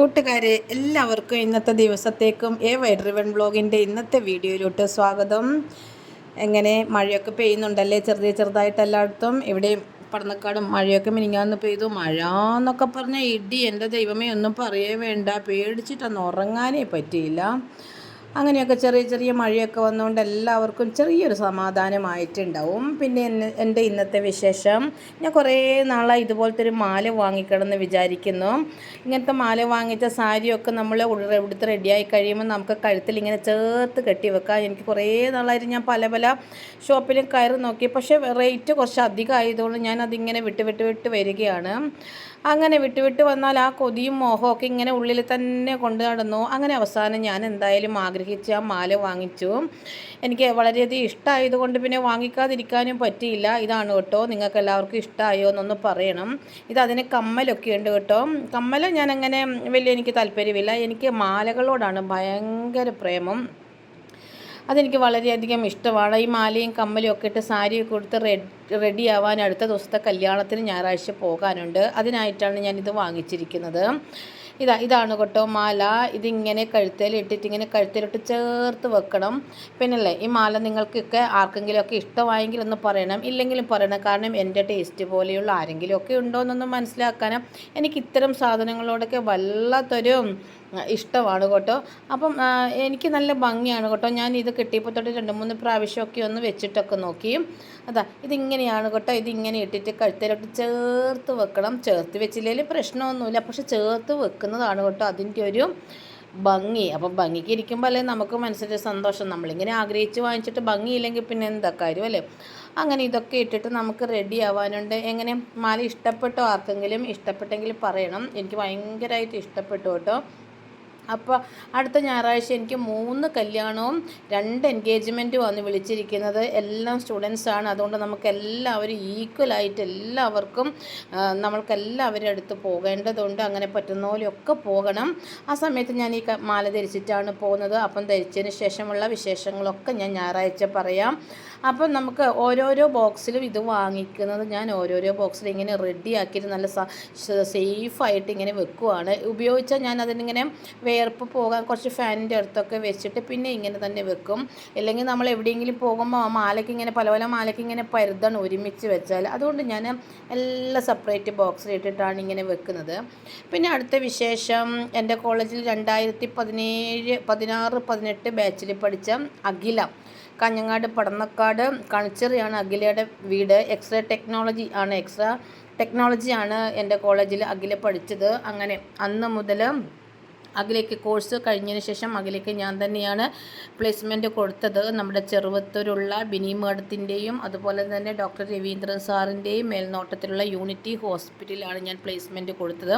കൂട്ടുകാരെ എല്ലാവർക്കും ഇന്നത്തെ ദിവസത്തേക്കും എ വൈഡ്രിവൺ ബ്ലോഗിന്റെ ഇന്നത്തെ വീഡിയോയിലോട്ട് സ്വാഗതം. എങ്ങനെ മഴയൊക്കെ പെയ്യുന്നുണ്ടല്ലേ? ചെറുതായി ചെറുതായിട്ട് എല്ലായിടത്തും. ഇവിടെയും പടന്നക്കാടും മഴയൊക്കെ മിനിങ്ങാന്ന് പെയ്തു. മഴ എന്നൊക്കെ പറഞ്ഞാൽ ഇടി എന്റെ ദൈവമേ ഒന്നും പറയേ വേണ്ട. പേടിച്ചിട്ടൊന്നും ഉറങ്ങാനേ പറ്റിയില്ല. അങ്ങനെയൊക്കെ ചെറിയ ചെറിയ മഴയൊക്കെ വന്നുകൊണ്ട് എല്ലാവർക്കും ചെറിയൊരു സമാധാനമായിട്ടുണ്ടാവും. പിന്നെ എന്റെ ഇന്നത്തെ വിശേഷം ഞാൻ കുറേ നാളായി ഇതുപോലത്തെ ഒരു മാല വാങ്ങിക്കണമെന്ന് വിചാരിക്കുന്നു. ഇങ്ങനത്തെ മാല വാങ്ങിച്ച സാരിയൊക്കെ നമ്മൾ ഉടുത്ത് റെഡിയായി കഴിയുമ്പോൾ നമുക്ക് കഴുത്തിൽ ഇങ്ങനെ ചേർത്ത് കെട്ടി വെക്കാം. എനിക്ക് കുറേ നാളായിട്ട് ഞാൻ പല പല ഷോപ്പിലും കയറി നോക്കി പക്ഷേ റേറ്റ് കുറച്ച് അധികം ആയതുകൊണ്ട് ഞാൻ അതിങ്ങനെ വിട്ട് വിട്ട് വിട്ട് വരികയാണ്. അങ്ങനെ വിട്ട് വിട്ട് വന്നാൽ ആ കൊതിയും മോഹമൊക്കെ ഇങ്ങനെ ഉള്ളിൽ തന്നെ കൊണ്ടു നടന്നു അങ്ങനെ അവസാനം ഞാൻ എന്തായാലും ആഗ്രഹിച്ച മാല വാങ്ങിച്ചു. എനിക്ക് വളരെയധികം ഇഷ്ടമായതുകൊണ്ട് പിന്നെ വാങ്ങിക്കാതിരിക്കാനും പറ്റിയില്ല. ഇതാണ് കേട്ടോ. നിങ്ങൾക്ക് എല്ലാവർക്കും ഇഷ്ടമായോ എന്നൊന്ന് പറയണം. ഇത് കമ്മലൊക്കെ ഉണ്ട് കേട്ടോ. കമ്മൽ ഞാൻ അങ്ങനെ വലിയ എനിക്ക് താല്പര്യമില്ല. എനിക്ക് മാലകളോടാണ് ഭയങ്കര പ്രേമം. അതെനിക്ക് വളരെയധികം ഇഷ്ടമാണ്. ഈ മാലയും കമ്മലും ഒക്കെ ഇട്ട് സാരിയൊക്കെ കൊടുത്ത് റെഡ് റെഡി ആവാൻ അടുത്ത ദിവസത്തെ കല്യാണത്തിന് ഞായറാഴ്ച പോകാനുണ്ട്. അതിനായിട്ടാണ് ഞാനിത് വാങ്ങിച്ചിരിക്കുന്നത്. ഇതാ ഇതാണ് കേട്ടോ മാല. ഇതിങ്ങനെ കഴുത്തേൽ ഇട്ടിട്ട് ഇങ്ങനെ കഴുത്തേലിട്ട് ചേർത്ത് വെക്കണം. പിന്നല്ലേ ഈ മാല നിങ്ങൾക്കൊക്കെ ആർക്കെങ്കിലുമൊക്കെ ഇഷ്ടമായെങ്കിൽ ഒന്ന് പറയണം. ഇല്ലെങ്കിലും പറയണം. കാരണം എന്റെ ടേസ്റ്റ് പോലെയുള്ള ആരെങ്കിലുമൊക്കെ ഉണ്ടോ എന്നൊന്ന് മനസ്സിലാക്കാനും എനിക്ക് ഇത്തരം സാധനങ്ങളോടൊക്കെ വല്ലാത്തൊരു ഇഷ്ടമാണ് കേട്ടോ. അപ്പം എനിക്ക് നല്ല ഭംഗിയാണ് കേട്ടോ. ഞാൻ ഇത് കിട്ടിയപ്പോൾ തൊട്ട് രണ്ട് മൂന്ന് പ്രാവശ്യമൊക്കെ ഒന്ന് വെച്ചിട്ടൊക്കെ നോക്കി അതാ ഇതിങ്ങനെയാണ് കേട്ടോ. ഇതിങ്ങനെ ഇട്ടിട്ട് കഴുത്തിലോട്ട് ചേർത്ത് വെക്കണം. ചേർത്ത് വെച്ചില്ലെങ്കിൽ പ്രശ്നമൊന്നുമില്ല. പക്ഷെ ചേർത്ത് വെക്കുന്നതാണ് കേട്ടോ അതിന്റെ ഒരു ഭംഗി. അപ്പം ഭംഗിക്ക് ഇരിക്കുമ്പോൾ അല്ലേ നമുക്ക് മനസ്സിന്റെ സന്തോഷം. നമ്മളിങ്ങനെ ആഗ്രഹിച്ച് വാങ്ങിച്ചിട്ട് ഭംഗിയില്ലെങ്കിൽ പിന്നെ എന്താ കാര്യം അല്ലേ? അങ്ങനെ ഇതൊക്കെ ഇട്ടിട്ട് നമുക്ക് റെഡി ആവാനുണ്ട്. എങ്ങനെ? മാല ഇഷ്ടപ്പെട്ടോ? ആർക്കെങ്കിലും ഇഷ്ടപ്പെട്ടെങ്കിൽ പറയണം. എനിക്ക് ഭയങ്കരമായിട്ട് ഇഷ്ടപ്പെട്ടു കേട്ടോ. അപ്പോൾ അടുത്ത ഞായറാഴ്ച എനിക്ക് മൂന്ന് കല്യാണവും രണ്ട് എൻഗേജ്മെന്റും ആണ് വിളിച്ചിരിക്കുന്നത്. എല്ലാം സ്റ്റുഡൻസാണ് അതുകൊണ്ട് നമുക്ക് എല്ലാവരും ഈക്വലായിട്ട് എല്ലാവർക്കും നമ്മൾക്ക് എല്ലാവരും അടുത്ത് പോകേണ്ടതുണ്ട്. അങ്ങനെ പറ്റുന്ന പോലെയൊക്കെ പോകണം. ആ സമയത്ത് ഞാൻ ഈ മാല ധരിച്ചിട്ടാണ് പോകുന്നത്. അപ്പം ധരിച്ചതിന് ശേഷമുള്ള വിശേഷങ്ങളൊക്കെ ഞാൻ ഞായറാഴ്ച പറയാം. അപ്പം നമുക്ക് ഓരോരോ ബോക്സിലും ഇത് വാങ്ങിക്കുന്നത് ഞാൻ ഓരോരോ ബോക്സിൽ ഇങ്ങനെ റെഡിയാക്കിയിട്ട് നല്ല സേഫായിട്ട് ഇങ്ങനെ വെക്കുവാണ്. ഉപയോഗിച്ചാൽ ഞാൻ അതിനിങ്ങനെ വേർപ്പ് പോകാൻ കുറച്ച് ഫാനിന്റെ അടുത്തൊക്കെ വെച്ചിട്ട് പിന്നെ ഇങ്ങനെ തന്നെ വെക്കും. അല്ലെങ്കിൽ നമ്മൾ എവിടെയെങ്കിലും പോകുമ്പോൾ ആ മാലയ്ക്ക് ഇങ്ങനെ പല പല മാലയ്ക്ക് ഇങ്ങനെ പരുതാണ് ഒരുമിച്ച് വെച്ചാൽ അതുകൊണ്ട് ഞാൻ എല്ലാം സെപ്പറേറ്റ് ബോക്സിലിട്ടിട്ടാണ് ഇങ്ങനെ വെക്കുന്നത്. പിന്നെ അടുത്ത വിശേഷം എന്റെ കോളേജിൽ രണ്ടായിരത്തി പതിനേഴ് പതിനാറ് പതിനെട്ട് ബാച്ചിൽ പഠിച്ച അഖില. കഞ്ഞങ്ങാട് പടന്നക്കാട് കണിച്ചെറിയാണ് അഖിലയുടെ വീട്. എക്സ്റേ ടെക്നോളജി ആണ് എക്സ്ട്രാ ടെക്നോളജിയാണ് എന്റെ കോളേജിൽ അഖില പഠിച്ചത്. അങ്ങനെ അന്ന് മുതൽ അഖിലേക്ക് കോഴ്സ് കഴിഞ്ഞതിന് ശേഷം അഖിലേക്ക് ഞാൻ തന്നെയാണ് പ്ലേസ്മെന്റ് കൊടുത്തത്. നമ്മുടെ ചെറുവത്തൂരുള്ള ബിനി മേഡത്തിന്റെയും അതുപോലെ തന്നെ ഡോക്ടർ രവീന്ദ്രൻ സാറിന്റെയും മേൽനോട്ടത്തിലുള്ള യൂണിറ്റി ഹോസ്പിറ്റലിലാണ് ഞാൻ പ്ലേസ്മെന്റ് കൊടുത്തത്.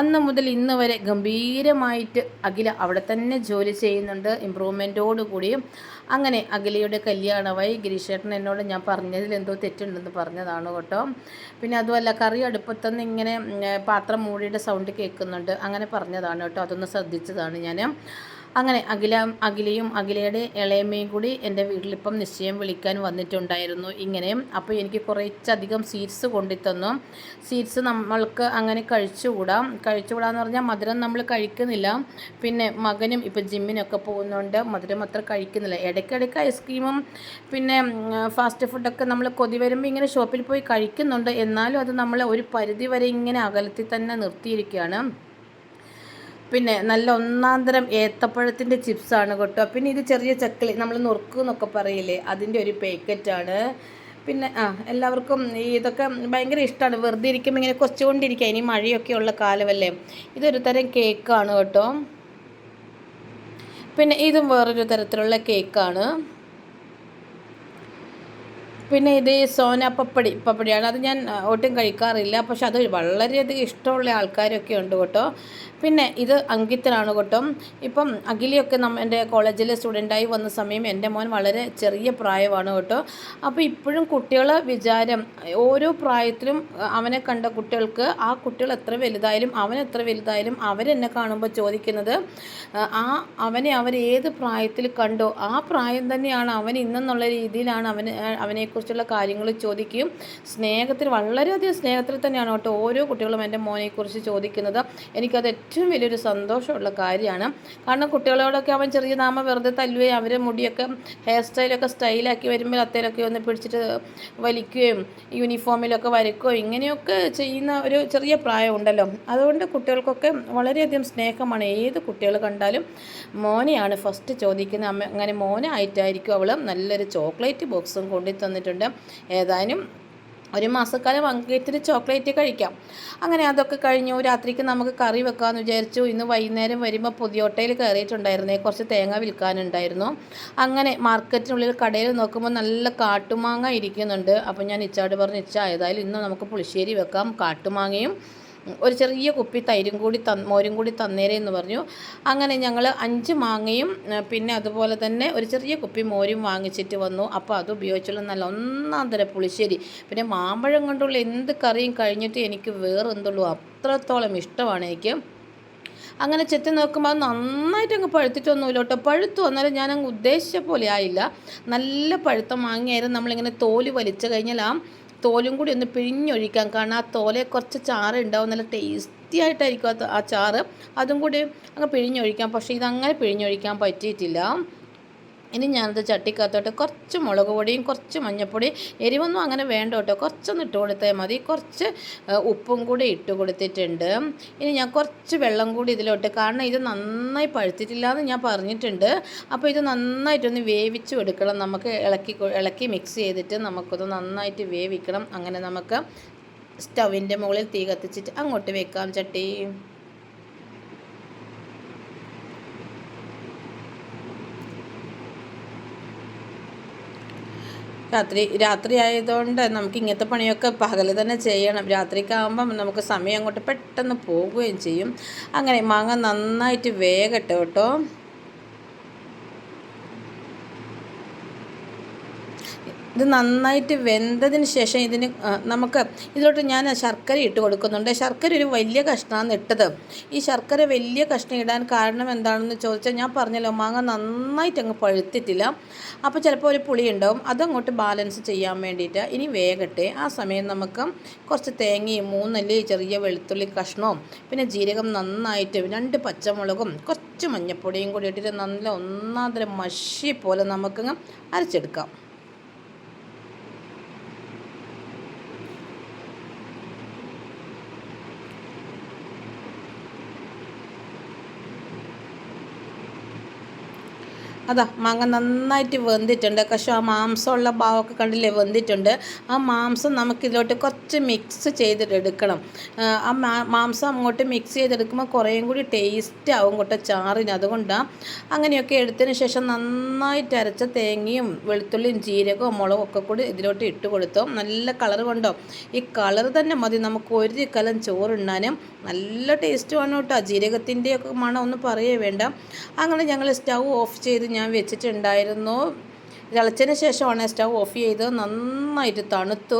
അന്ന് മുതൽ ഇന്ന് വരെ ഗംഭീരമായിട്ട് അഖില അവിടെ തന്നെ ജോലി ചെയ്യുന്നുണ്ട്. ഇമ്പ്രൂവ്മെന്റോടുകൂടി അങ്ങനെ അഖിലയുടെ കല്യാണമായി ഗിരീഷേട്ടൻ എന്നോട് ഞാൻ പറഞ്ഞതിൽ എന്തോ തെറ്റുണ്ടെന്ന് പറഞ്ഞതാണ് കേട്ടോ. പിന്നെ അതുമല്ല കറി അടുപ്പത്തുനിന്ന് ഇങ്ങനെ പാത്രം മൂടിയുടെ സൗണ്ട് കേൾക്കുന്നുണ്ട്. അങ്ങനെ പറഞ്ഞതാണ് കേട്ടോ. അതൊന്ന് ശ്രദ്ധിച്ചതാണ് ഞാൻ അങ്ങനെ അഖില അഖിലയും അഖിലയുടെ ഇളയമ്മയും കൂടി എന്റെ വീട്ടിലിപ്പം നിശ്ചയം വിളിക്കാൻ വന്നിട്ടുണ്ടായിരുന്നു ഇങ്ങനെ. അപ്പോൾ എനിക്ക് കുറച്ചധികം സീറ്റ്സ് കൊണ്ടുത്തന്നു സീറ്റ്സ് നമ്മൾക്ക് അങ്ങനെ കഴിച്ചുകൂടാം. കഴിച്ചുകൂടാന്ന് പറഞ്ഞാൽ മധുരം നമ്മൾ കഴിക്കുന്നില്ല. പിന്നെ മകനും ഇപ്പോൾ ജിമ്മിനൊക്കെ പോകുന്നുണ്ട്. മധുരം അത്ര കഴിക്കുന്നില്ല. ഇടയ്ക്കിടയ്ക്ക് ഐസ്ക്രീമും പിന്നെ ഫാസ്റ്റ് ഫുഡൊക്കെ നമ്മൾ കൊതി വരുമ്പോൾ ഇങ്ങനെ ഷോപ്പിൽ പോയി കഴിക്കുന്നുണ്ട്. എന്നാലും അത് നമ്മൾ ഒരു പരിധി വരെ ഇങ്ങനെ അകലത്തിൽ തന്നെ നിർത്തിയിരിക്കുകയാണ്. പിന്നെ നല്ല ഒന്നാന്തരം ഏത്തപ്പഴത്തിന്റെ ചിപ്സാണ് കേട്ടോ. പിന്നെ ഇത് ചെറിയ ചക്കളി നമ്മൾ നുറുക്ക് എന്നൊക്കെ പറയില്ലേ അതിന്റെ ഒരു പാക്കറ്റാണ്. പിന്നെ ആ എല്ലാവർക്കും ഇതൊക്കെ ഭയങ്കര ഇഷ്ടമാണ് വെറുതെ ഇരിക്കുമ്പോൾ ഇങ്ങനെ കൊച്ചുകൊണ്ടിരിക്കുക ഇനി മഴയൊക്കെ ഉള്ള കാലമല്ലേ. ഇതൊരു തരം കേക്കാണ് കേട്ടോ. പിന്നെ ഇതും വേറൊരു തരത്തിലുള്ള കേക്കാണ്. പിന്നെ ഇത് സോന പപ്പടി പപ്പടിയാണ്. അത് ഞാൻ ഒട്ടും കഴിക്കാറില്ല. പക്ഷെ അത് വളരെയധികം ഇഷ്ടമുള്ള ആൾക്കാരൊക്കെ ഉണ്ട് കേട്ടോ. പിന്നെ ഇത് അങ്കിത്തനാണ് കേട്ടോ. ഇപ്പം അഖിലിയൊക്കെ നമ്മ എന്റെ കോളേജിലെ സ്റ്റുഡന്റായി വന്ന സമയം എന്റെ മോൻ വളരെ ചെറിയ പ്രായമാണ് കേട്ടോ. അപ്പോൾ ഇപ്പോഴും കുട്ടികളെ വിചാരം ഓരോ പ്രായത്തിലും അവനെ കണ്ട കുട്ടികൾക്ക് ആ കുട്ടികൾ എത്ര വലുതായാലും അവൻ എത്ര വലുതായാലും അവരെന്നെ കാണുമ്പോൾ ചോദിക്കുന്നത് ആ അവനെ അവർ ഏത് പ്രായത്തിൽ കണ്ടോ ആ പ്രായം തന്നെയാണ് അവൻ ഇന്നെന്നുള്ള രീതിയിലാണ് അവന് അവനെക്കുറിച്ച് മോനെക്കുറിച്ചുള്ള കാര്യങ്ങൾ ചോദിക്കുകയും സ്നേഹത്തിൽ വളരെയധികം സ്നേഹത്തിൽ തന്നെയാണ് കേട്ടോ ഓരോ കുട്ടികളും എന്റെ മോനെക്കുറിച്ച് ചോദിക്കുന്നത്. എനിക്കത് ഏറ്റവും വലിയൊരു സന്തോഷമുള്ള കാര്യമാണ്. കാരണം കുട്ടികളോടൊക്കെ അവൻ ചെറിയ നാമ വെറുതെ തല്ലുകയും അവരെ മുടിയൊക്കെ ഹെയർ സ്റ്റൈലൊക്കെ സ്റ്റൈലാക്കി വരുമ്പോൾ അത്തേലൊക്കെ ഒന്ന് പിടിച്ചിട്ട് വലിക്കുകയും യൂണിഫോമിലൊക്കെ വരയ്ക്കുകയും ഇങ്ങനെയൊക്കെ ചെയ്യുന്ന ഒരു ചെറിയ പ്രായമുണ്ടല്ലോ. അതുകൊണ്ട് കുട്ടികൾക്കൊക്കെ വളരെയധികം സ്നേഹമാണ്. ഏത് കുട്ടികൾ കണ്ടാലും മോനെയാണ് ഫസ്റ്റ് ചോദിക്കുന്നത്. അമ്മ അങ്ങനെ മോനായിട്ടായിരിക്കും അവൾ നല്ലൊരു ചോക്ലേറ്റ് ബോക്സും കൊണ്ടു തന്നിട്ടുണ്ട് ഏതായാലും ഒരു മാസക്കാലം അങ്കേറ്റിന് ചോക്ലേറ്റ് കഴിക്കാം. അങ്ങനെ അതൊക്കെ കഴിഞ്ഞു. രാത്രിക്ക് നമുക്ക് കറി വെക്കാമെന്ന് വിചാരിച്ചു. ഇന്ന് വൈകുന്നേരം വരുമ്പോൾ പുതിയോട്ടയിൽ കയറിയിട്ടുണ്ടായിരുന്നേ കുറച്ച് തേങ്ങ വിൽക്കാനുണ്ടായിരുന്നു. അങ്ങനെ മാർക്കറ്റിനുള്ളിൽ കടയിൽ നോക്കുമ്പോൾ നല്ല കാട്ടുമാങ്ങ ഇരിക്കുന്നുണ്ട്. അപ്പോൾ ഞാൻ ഇച്ചാട് പറഞ്ഞ് ഇച്ച ഏതായാലും ഇന്ന് നമുക്ക് പുളിശ്ശേരി വെക്കാം. കാട്ടുമാങ്ങയും ഒരു ചെറിയ കുപ്പി തൈരും കൂടി ത മോരും കൂടി തന്നേരെ എന്ന് പറഞ്ഞു. അങ്ങനെ ഞങ്ങൾ അഞ്ച് മാങ്ങയും പിന്നെ അതുപോലെ തന്നെ ഒരു ചെറിയ കുപ്പി മോരും വാങ്ങിച്ചിട്ട് വന്നു. അപ്പോൾ അത് ഉപയോഗിച്ചുള്ള നല്ല ഒന്നാം തരം പുളിശ്ശേരി. പിന്നെ മാമ്പഴം കൊണ്ടുള്ള എന്ത് കറിയും കഴിഞ്ഞിട്ട് എനിക്ക് വേറെ എന്തുള്ളൂ അത്രത്തോളം ഇഷ്ടമാണ് എനിക്ക്. അങ്ങനെ ചെത്തി നോക്കുമ്പോൾ അത് നന്നായിട്ട് അങ്ങ് പഴുത്തിട്ടൊന്നുമില്ല കേട്ടോ പഴുത്തു വന്നാലും ഞാൻ അങ്ങ് ഉദ്ദേശിച്ച പോലെ ആയില്ല. നല്ല പഴുത്ത മാങ്ങയായിരുന്നു. നമ്മളിങ്ങനെ തോൽ വലിച്ചു കഴിഞ്ഞാൽ ആ തോലും കൂടി ഒന്ന് പിഴിഞ്ഞൊഴിക്കാം. കാരണം ആ തോലെ കുറച്ച് ചാറ് ഉണ്ടാവും. നല്ല ടേസ്റ്റി ആയിട്ടായിരിക്കും ആ ചാറ്. അതും കൂടി അങ്ങ് പിഴിഞ്ഞൊഴിക്കാം. പക്ഷേ ഇതങ്ങനെ പിഴിഞ്ഞൊഴിക്കാൻ പറ്റിയിട്ടില്ല. ഇനി ഞാനത് ചട്ടിക്കകത്തോട്ട് കുറച്ച് മുളക് പൊടിയും കുറച്ച് മഞ്ഞൾപ്പൊടി എരിവൊന്നും അങ്ങനെ വേണ്ട കേട്ടോ കുറച്ചൊന്ന് ഇട്ട് കൊടുത്താൽ മതി. കുറച്ച് ഉപ്പും കൂടി ഇട്ട് കൊടുത്തിട്ടുണ്ട്. ഇനി ഞാൻ കുറച്ച് വെള്ളം കൂടി ഇതിലോട്ട് കാരണം ഇത് നന്നായി പഴുത്തിട്ടില്ല എന്ന് ഞാൻ പറഞ്ഞിട്ടുണ്ട്. അപ്പോൾ ഇത് നന്നായിട്ടൊന്ന് വേവിച്ച് എടുക്കണം. നമുക്ക് ഇളക്കി ഇളക്കി മിക്സ് ചെയ്തിട്ട് നമുക്കത് നന്നായിട്ട് വേവിക്കണം. അങ്ങനെ നമുക്ക് സ്റ്റവിന്റെ മുകളിൽ തീ കത്തിച്ചിട്ട് അങ്ങോട്ട് വെക്കാം ചട്ടി. രാത്രി രാത്രി ആയതുകൊണ്ട് നമുക്ക് ഇങ്ങനത്തെ പണിയൊക്കെ പകൽ തന്നെ ചെയ്യണം. രാത്രിക്കാകുമ്പം നമുക്ക് സമയം അങ്ങോട്ട് പെട്ടെന്ന് പോകുകയും ചെയ്യും. അങ്ങനെ മാങ്ങ നന്നായിട്ട് വേഗട്ടെ കേട്ടോ. ഇത് നന്നായിട്ട് വെന്തതിന് ശേഷം ഇതിന് നമുക്ക് ഇതിലോട്ട് ഞാൻ ശർക്കര ഇട്ട് കൊടുക്കുന്നുണ്ട്. ശർക്കര ഒരു വലിയ കഷ്ണമാണ് ഇട്ടത്. ഈ ശർക്കര വലിയ കഷ്ണം ഇടാൻ കാരണം എന്താണെന്ന് ചോദിച്ചാൽ ഞാൻ പറഞ്ഞല്ലോ മാങ്ങ നന്നായിട്ട് അങ്ങ് പഴുത്തിട്ടില്ല. അപ്പോൾ ചിലപ്പോൾ ഒരു പുളി ഉണ്ടാവും. അതങ്ങോട്ട് ബാലൻസ് ചെയ്യാൻ വേണ്ടിയിട്ട് ഇനി വേഗട്ടെ. ആ സമയം നമുക്ക് കുറച്ച് തേങ്ങയും മൂന്നല്ലി ചെറിയ വെളുത്തുള്ളി കഷ്ണവും പിന്നെ ജീരകം നന്നായിട്ട് രണ്ട് പച്ചമുളകും കുറച്ച് മഞ്ഞൾപ്പൊടിയും കൂടി ഇട്ടിട്ട് നല്ല ഒന്നാന്തരം മഷി പോലെ നമുക്കങ്ങ് അരച്ചെടുക്കാം. അതാ മാങ്ങ നന്നായിട്ട് വെന്തിട്ടുണ്ട്. പക്ഷെ ആ മാംസമുള്ള ഭാവമൊക്കെ കണ്ടില്ലേ? വെന്തിട്ടുണ്ട്. ആ മാംസം നമുക്കിതിലോട്ട് കുറച്ച് മിക്സ് ചെയ്തിട്ട് എടുക്കണം ആ മാംസം അങ്ങോട്ട് മിക്സ് ചെയ്തെടുക്കുമ്പോൾ കുറേയും കൂടി ടേസ്റ്റ് ആവും കേട്ടോ ചാറിന്. അതുകൊണ്ടാണ് അങ്ങനെയൊക്കെ എടുത്തതിന് ശേഷം നന്നായിട്ട് അരച്ച തേങ്ങയും വെളുത്തുള്ളിയും ജീരകവും മുളകും ഒക്കെ കൂടി ഇതിലോട്ട് ഇട്ട് കൊടുത്തോ. നല്ല കളർ കൊണ്ടോ. ഈ കളർ തന്നെ മതി. നമുക്ക് ഒരു കലം ചോറുണ്ണാനും നല്ല ടേസ്റ്റുമാണ് കേട്ടോ. ജീരകത്തിന്റെയൊക്കെ മണം ഒന്നും പറയേ വേണ്ട. അങ്ങനെ ഞങ്ങൾ സ്റ്റൗ ഓഫ് ചെയ്ത് ഞാൻ വെച്ചിട്ടുണ്ടായിരുന്നു. തിളച്ചതിന് ശേഷമാണ് സ്റ്റൗ ഓഫ് ചെയ്ത് നന്നായിട്ട് തണുത്തു.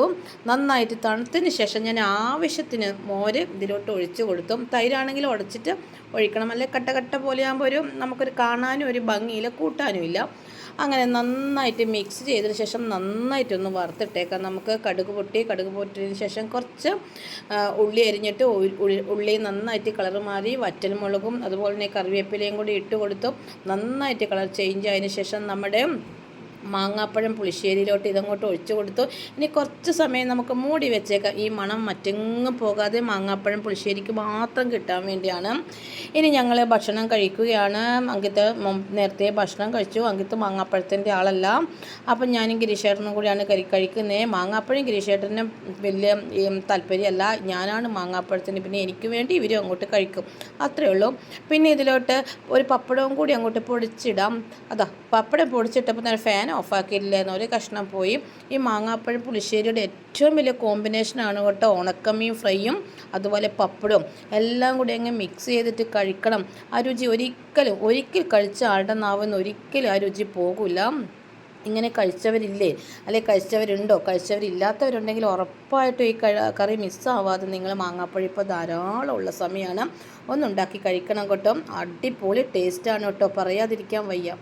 നന്നായിട്ട് തണുത്തതിന് ശേഷം ഞാൻ ആവശ്യത്തിന് മോര് ഇതിലോട്ട് ഒഴിച്ച് കൊടുത്തു. തൈരാണെങ്കിൽ ഉടച്ചിട്ട് ഒഴിക്കണം. അല്ലെങ്കിൽ കട്ട കട്ട പോലെ ആകുമ്പോൾ ഒരു നമുക്കൊരു കാണാനും ഒരു ഭംഗിയില്ല കൂട്ടാനും ഇല്ല അങ്ങനെ നന്നായിട്ട് മിക്സ് ചെയ്തതിന് ശേഷം നന്നായിട്ടൊന്ന് വറുത്തിട്ടേക്കാം. നമുക്ക് കടുക് പൊട്ടി കടുക് പൊട്ടിയതിന് ശേഷം കുറച്ച് ഉള്ളി അരിഞ്ഞിട്ട് ഉള്ളി നന്നായിട്ട് കളർ മാറി വറ്റൽമുളകും അതുപോലെ തന്നെ കറിവേപ്പിലയും കൂടി ഇട്ട് കൊടുത്തു. നന്നായിട്ട് കളർ ചേഞ്ച് ആയതിനു ശേഷം നമ്മുടെ മാങ്ങാപ്പഴം പുളിശ്ശേരിയിലോട്ട് ഇതങ്ങോട്ട് ഒഴിച്ചു കൊടുത്തു. ഇനി കുറച്ച് സമയം നമുക്ക് മൂടി വെച്ചേക്കാം. ഈ മണം മറ്റെങ്ങും പോകാതെ മാങ്ങാപ്പഴം പുളിശ്ശേരിക്ക് മാത്രം കിട്ടാൻ വേണ്ടിയാണ്. ഇനി ഞങ്ങൾ ഭക്ഷണം കഴിക്കുകയാണ്. അങ്കിത്ത് നേരത്തെ ഭക്ഷണം കഴിച്ചു. അങ്കിത്ത് മാങ്ങാപ്പഴത്തിന്റെ ആളല്ല. അപ്പം ഞാനും ഗിരീഷേട്ടനും കൂടിയാണ് കരി കഴിക്കുന്നത് മാങ്ങാപ്പഴം ഗിരീഷേട്ടന് വലിയ താല്പര്യമല്ല. ഞാനാണ് മാങ്ങാപ്പഴത്തിന് പിന്നെ എനിക്ക് വേണ്ടി ഇവരും അങ്ങോട്ട് കഴിക്കും. അത്രയേ ഉള്ളൂ. പിന്നെ ഇതിലോട്ട് ഒരു പപ്പടവും കൂടി അങ്ങോട്ട് പൊടിച്ചിടാം. അതാ പപ്പടം പൊടിച്ചിട്ടപ്പോൾ ഫാൻ ഓഫാക്കിയില്ലായിരുന്നു ഒരു കഷ്ണം പോയി. ഈ മാങ്ങാപ്പഴം പുളിശ്ശേരിയുടെ ഏറ്റവും വലിയ കോമ്പിനേഷനാണ് കേട്ടോ. ഉണക്കമീൻ ഫ്രൈയും അതുപോലെ പപ്പടവും. എല്ലാം കൂടി അങ്ങ് മിക്സ് ചെയ്തിട്ട് കഴിക്കണം. ആ രുചി ഒരിക്കലും ഒരിക്കൽ കഴിച്ച ആളുടെ നാവെന്ന് ഒരിക്കലും ആ രുചി പോകില്ല ഇങ്ങനെ കഴിച്ചവരില്ലേ? അല്ലെ കഴിച്ചവരുണ്ടോ? കഴിച്ചവരില്ലാത്തവരുണ്ടെങ്കിൽ ഉറപ്പായിട്ടും ഈ കറി മിസ്സാവാതെ നിങ്ങൾ മാങ്ങാപ്പഴം ഇപ്പോൾ ധാരാളം ഉള്ള സമയമാണ് ഒന്നുണ്ടാക്കി കഴിക്കണം കേട്ടോ. അടിപൊളി ടേസ്റ്റാണ് കേട്ടോ. പറയാതിരിക്കാൻ വയ്യ.